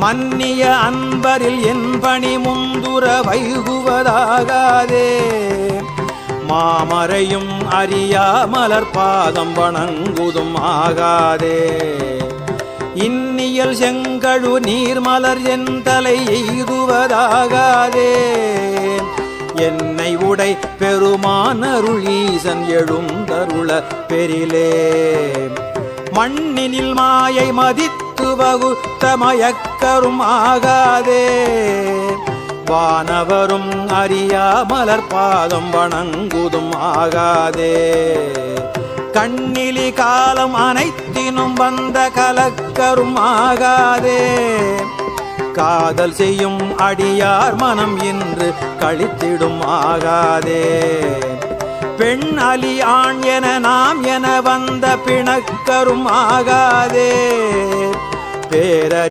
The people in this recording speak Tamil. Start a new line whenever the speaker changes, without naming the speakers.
மன்னிய அன்பரில் என் பணி முந்துர வைகுவதாகாதே. மாமரையும் அறியா மலர் பாதம் வணங்குதும் ஆகாதே. இன்னியல் செங்கழு நீர்மலர் என் தலை எய்துவதாகாதே. என்னை உடை பெருமானருள் ஈசன் எழுந்தருள பெரிலே மண்ணினில் மாயை மதித்து வகுத்த மயக்கரும் ஆகாதே வானவரும் அறியா மலர் பாதம் வணங்குதும் ஆகாதே கண்ணிலி காலம் அனைத்தினும் வந்த கலக்கரும் ஆகாதே காதல் செய்யும் அடியார் மனம் இன்று கழித்திடும் ஆகாதே பெண் அலி ஆண் என நாம் என வந்த பிணக்கரும் ஆகாதே that